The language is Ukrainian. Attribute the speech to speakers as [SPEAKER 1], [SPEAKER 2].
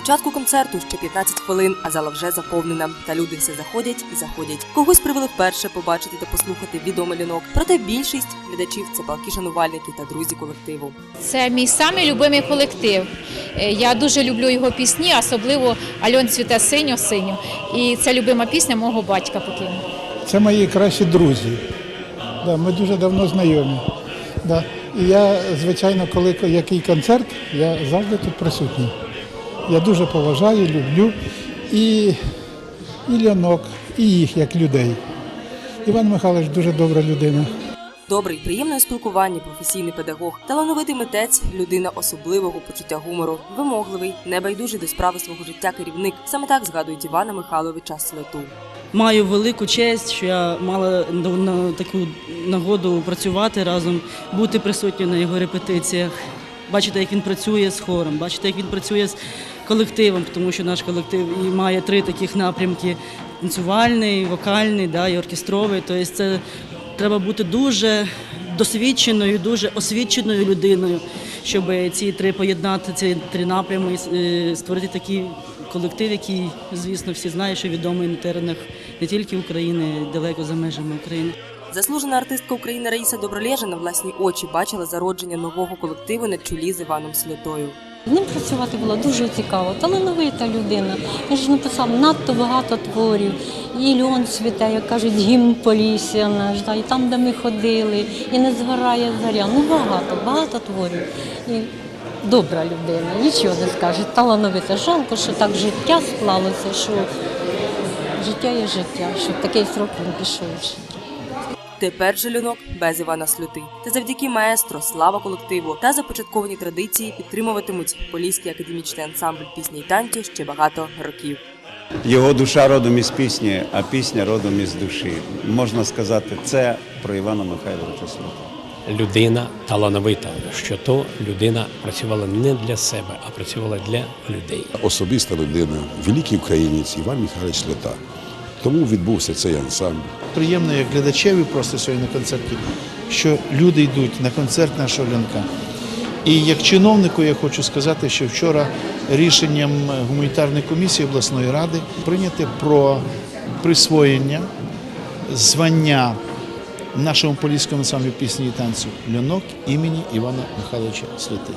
[SPEAKER 1] початку концерту ще 15 хвилин, а зала вже заповнена. Та люди все заходять і заходять. Когось привели вперше побачити та послухати відомий лінок. Проте більшість глядачів це палки шанувальники та друзі колективу.
[SPEAKER 2] Це мій самий любимий колектив. Е, Я дуже люблю його пісні, особливо Альон цвіте синьо синьо. І це любима пісня мого батька покійного.
[SPEAKER 3] Це мої кращі друзі. Да, ми дуже давно знайомі. Да. І я, звичайно, коли який концерт, я завжди тут присутній. Я дуже поважаю, люблю і, і лянок, і їх як людей. Іван Михайлович дуже добра людина.
[SPEAKER 1] Добрий, приємне спілкування, професійний педагог, талановитий митець, людина особливого почуття гумору, вимогливий, небайдужий до справи свого життя керівник. Саме так згадують Івана Михайловича Слоту.
[SPEAKER 4] Маю велику честь, що я мала на- на таку нагоду працювати разом, бути присутньою на його репетиціях, бачити, як він працює з хором, бачити, як він працює з колективом, тому що наш колектив і має три таких напрямки: танцювальний, вокальний да, і оркестровий. Тобто це треба бути дуже досвідченою, дуже освіченою людиною, щоб ці три поєднати, ці три напрями, е, створити такий колектив, який, звісно, всі знають, що відомий на теренах не тільки України, далеко за межами України.
[SPEAKER 1] Заслужена артистка України Раїса Добролежа на власні очі бачила зародження нового колективу на чолі з Іваном Слотою.
[SPEAKER 5] З ним працювати було дуже цікаво. Талановита людина. Він ж написав надто багато творів. І льон цвіте, як кажуть, гімн Полісся наш, і там, де ми ходили, і не згорає заря. Ну багато, багато творів. І добра людина, нічого не скаже. Талановита. Жалко, що так життя склалося, що життя є життя, що такий срок він пішов.
[SPEAKER 1] Тепер же льонок без Івана Сльоти. Та завдяки маестро, слава колективу та започатковані традиції підтримуватимуть Поліський академічний ансамбль пісні й танцю ще багато років.
[SPEAKER 6] Його душа родом із пісні, а пісня родом із душі. Можна сказати, це про Івана Михайловича Слута.
[SPEAKER 7] людина талановита, що то людина працювала не для себе, а працювала для людей.
[SPEAKER 8] особиста людина, великий українець Іван Михайлович Сльота. Тому відбувся цей ансамбль.
[SPEAKER 9] приємно як глядачеві просто сьогодні на концерті, що люди йдуть на концерт нашого лянка. І як чиновнику я хочу сказати, що вчора рішенням гуманітарної комісії обласної ради прийняте про присвоєння звання нашому поліському ансамблю пісні і танцю лянок імені Івана Михайловича Слити.